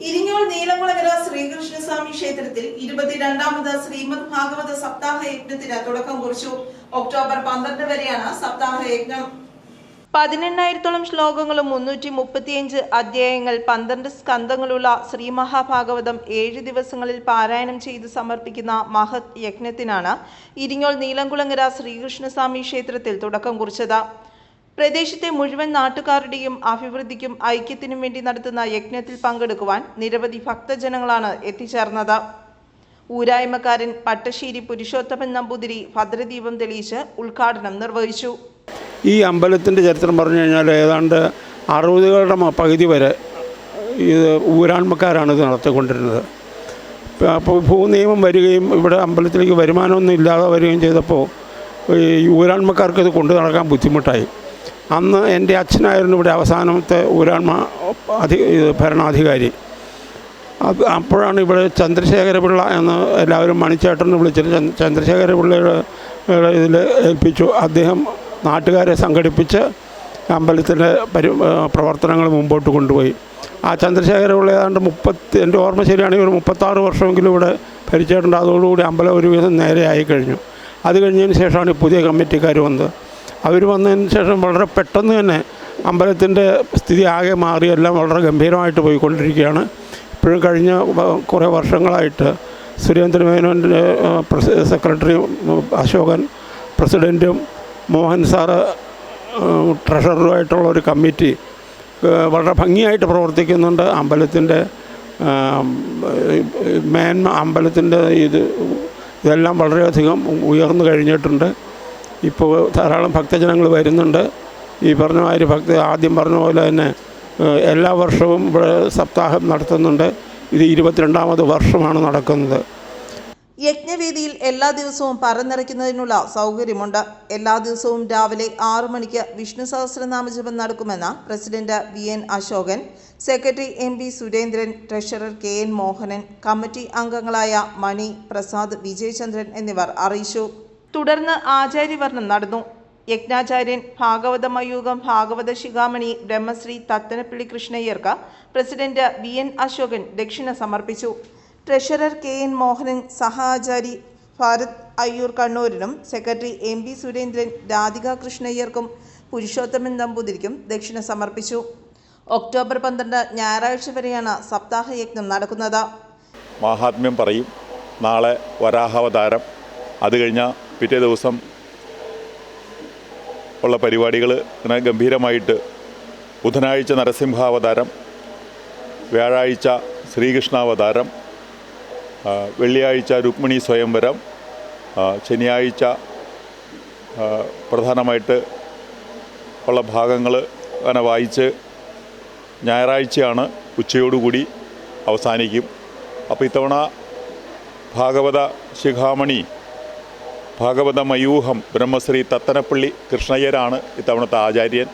ഇരിങ്ങോൾ നീലമുളകര ശ്രീകൃഷ്ണസ്വാമി ക്ഷേത്രത്തിൽ ഇരുപത്തിരണ്ടാമത് ശ്രീമദ് ഭാഗവത സപ്താഹ യജ്ഞത്തിന് തുടക്കം കുറിച്ചു. ഒക്ടോബർ പന്ത്രണ്ട് വരെയാണ് സപ്താഹ യജ്ഞം. പതിനെണ്ണായിരത്തോളം ശ്ലോകങ്ങളും മുന്നൂറ്റി മുപ്പത്തിയഞ്ച് അധ്യായങ്ങൾ പന്ത്രണ്ട് സ്കന്ധങ്ങളുള്ള ശ്രീ മഹാഭാഗവതം ഏഴ് ദിവസങ്ങളിൽ പാരായണം ചെയ്ത് സമർപ്പിക്കുന്ന മഹത് യജ്ഞത്തിനാണ് ഇരിങ്ങോൾ നീലംകുളങ്ങര ശ്രീകൃഷ്ണസ്വാമി ക്ഷേത്രത്തിൽ തുടക്കം കുറിച്ചത്. പ്രദേശത്തെ മുഴുവൻ നാട്ടുകാരുടെയും അഭിവൃദ്ധിക്കും ഐക്യത്തിനും വേണ്ടി നടത്തുന്ന യജ്ഞത്തിൽ പങ്കെടുക്കുവാൻ നിരവധി ഭക്തജനങ്ങളാണ് എത്തിച്ചേർന്നത്. ഊരായ്മക്കാരൻ പട്ടശ്ശേരി പുരുഷോത്തമൻ നമ്പൂതിരി ഭദ്രദീപം തെളിയിച്ച് ഉദ്ഘാടനം നിർവഹിച്ചു. ഈ അമ്പലത്തിന്റെ ചരിത്രം പറഞ്ഞു കഴിഞ്ഞാൽ ഏതാണ്ട് അറുപതുകളുടെ പകുതി വരെ ഇത് ഊരാൺമക്കാരാണ് ഇത് നടത്തിക്കൊണ്ടിരുന്നത്. അപ്പോൾ ഭൂനിയമം വരികയും ഇവിടെ അമ്പലത്തിലേക്ക് വരുമാനമൊന്നും ഇല്ലാതെ വരികയും ചെയ്തപ്പോൾ ഈ ഊരാൺമക്കാർക്ക് ഇത് കൊണ്ടു നടക്കാൻ ബുദ്ധിമുട്ടായി. അന്ന് എന്റെ അച്ഛനായിരുന്നു ഇവിടെ അവസാനത്തെ ഊരാൺമ അധി ഭരണാധികാരി. അപ്പോഴാണ് ഇവിടെ ചന്ദ്രശേഖരപിള്ള എന്ന് എല്ലാവരും മണിച്ചേട്ടൻ എന്ന് വിളിച്ചിട്ട് ചന്ദ്- ചന്ദ്രശേഖരപിള്ളയുടെ ഇതിൽ ഏൽപ്പിച്ചു. അദ്ദേഹം നാട്ടുകാരെ സംഘടിപ്പിച്ച് അമ്പലത്തിന്റെ പരി പ്രവർത്തനങ്ങൾ മുമ്പോട്ട് കൊണ്ടുപോയി. ആ ചന്ദ്രശേഖരപിള്ള ഏതാണ്ട് മുപ്പത്തി എന്റെ ഓർമ്മ ശരിയാണെങ്കിൽ ഒരു മുപ്പത്താറ് വർഷമെങ്കിലും ഇവിടെ ഭരിച്ചിട്ടുണ്ട്. അതോടുകൂടി അമ്പലം ഒരുവിധം നേരെയായി കഴിഞ്ഞു. അത് കഴിഞ്ഞതിന് ശേഷമാണ് പുതിയ കമ്മിറ്റിക്കാർ വന്നത്. അവർ വന്നതിന് ശേഷം വളരെ പെട്ടെന്ന് തന്നെ അമ്പലത്തിന്റെ സ്ഥിതി ആകെ മാറി എല്ലാം വളരെ ഗംഭീരമായിട്ട് പോയിക്കൊണ്ടിരിക്കുകയാണ്. ഇപ്പോഴും കഴിഞ്ഞ കുറേ വർഷങ്ങളായിട്ട് സുരേന്ദ്രമേനോന്റെ സെക്രട്ടറി അശോകൻ പ്രസിഡന്റും മോഹൻ സാറ് ട്രഷററുമായിട്ടുള്ള ഒരു കമ്മിറ്റി വളരെ ഭംഗിയായിട്ട് പ്രവർത്തിക്കുന്നുണ്ട്. അമ്പലത്തിന്റെ മേന്മ അമ്പലത്തിന്റെ ഇത് ഇതെല്ലാം വളരെയധികം ഉയർന്നു കഴിഞ്ഞിട്ടുണ്ട്. ഇപ്പോൾ ധാരാളം ഭക്തജനങ്ങൾ വരുന്നുണ്ട്. ഈ പറഞ്ഞ മാതിരി ഭക്ത ആദ്യം പറഞ്ഞ പോലെ തന്നെ എല്ലാ വർഷവും ഇവിടെ സപ്താഹം നടത്തുന്നുണ്ട്. ഇത് ഇരുപത്തിരണ്ടാമത് വർഷമാണ് നടക്കുന്നത്. യജ്ഞവേദിയിൽ എല്ലാ ദിവസവും പറന്നിറയ്ക്കുന്നതിനുള്ള സൗകര്യമുണ്ട്. എല്ലാ ദിവസവും രാവിലെ ആറു മണിക്ക് വിഷ്ണു സഹസ്രനാമജപം നടക്കുമെന്ന് president V N Ashokan secretary M B Surendran treasurer K N Mohanan committee അംഗങ്ങളായ മണി പ്രസാദ് വിജയചന്ദ്രൻ എന്നിവർ അറിയിച്ചു. തുടർന്ന് ആചാര്യവർണം നടന്നു. യജ്ഞാചാര്യൻ ഭാഗവത മയൂകം ഭാഗവത ശിഖാമണി ബ്രഹ്മശ്രീ തത്തനപ്പിള്ളി കൃഷ്ണയ്യർക്ക് പ്രസിഡന്റ് വി. എൻ. അശോകൻ ദക്ഷിണ സമർപ്പിച്ചു. Treasurer K. എൻ. മോഹനൻ സഹാചാരി Bharat Ayyur കണ്ണൂരിനും secretary M. P Surendran Radhika കൃഷ്ണയ്യർക്കും Purushothaman നമ്പൂതിരിക്കും ദക്ഷിണ സമർപ്പിച്ചു. ഒക്ടോബർ പന്ത്രണ്ട് ഞായറാഴ്ച വരെയാണ് സപ്താഹ യജ്ഞം നടക്കുന്നത്. മഹാത്മ്യം പറയും നാളെ വരാഹാവതാരം. അത് കഴിഞ്ഞാൽ പിറ്റേ ദിവസം ഉള്ള പരിപാടികൾ ഗംഭീരമായിട്ട് ബുധനാഴ്ച നരസിംഹാവതാരം വ്യാഴാഴ്ച ശ്രീകൃഷ്ണാവതാരം വെള്ളിയാഴ്ച രുക്മിണി സ്വയംവരം ശനിയാഴ്ച പ്രധാനമായിട്ട് ഉള്ള ഭാഗങ്ങൾ അങ്ങനെ വായിച്ച് ഞായറാഴ്ചയാണ് ഉച്ചയോടുകൂടി അവസാനിക്കും. അപ്പോൾ ഇത്തവണ ഭാഗവത ശിഖാമണി ഭാഗവത മയൂഹം ബ്രഹ്മശ്രീ തത്തനപ്പള്ളി കൃഷ്ണയ്യരാണ് ഇത്തവണത്തെ ആചാര്യൻ.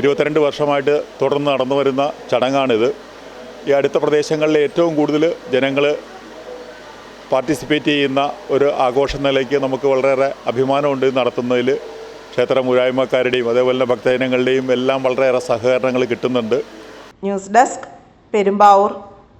ഇരുപത്തിരണ്ട് വർഷമായിട്ട് തുടർന്ന് നടന്നു വരുന്ന ചടങ്ങാണിത്. ഈ അടുത്ത പ്രദേശങ്ങളിലെ ഏറ്റവും കൂടുതൽ ജനങ്ങൾ പാർട്ടിസിപ്പേറ്റ് ചെയ്യുന്ന ഒരു ആഘോഷ നിലയ്ക്ക് നമുക്ക് വളരെയേറെ അഭിമാനമുണ്ട് നടത്തുന്നതിൽ. ക്ഷേത്ര മുരായ്മക്കാരുടെയും അതേപോലെ തന്നെ ഭക്തജനങ്ങളുടെയും എല്ലാം വളരെയേറെ സഹകരണങ്ങൾ കിട്ടുന്നുണ്ട്. News desk Perumbavoor.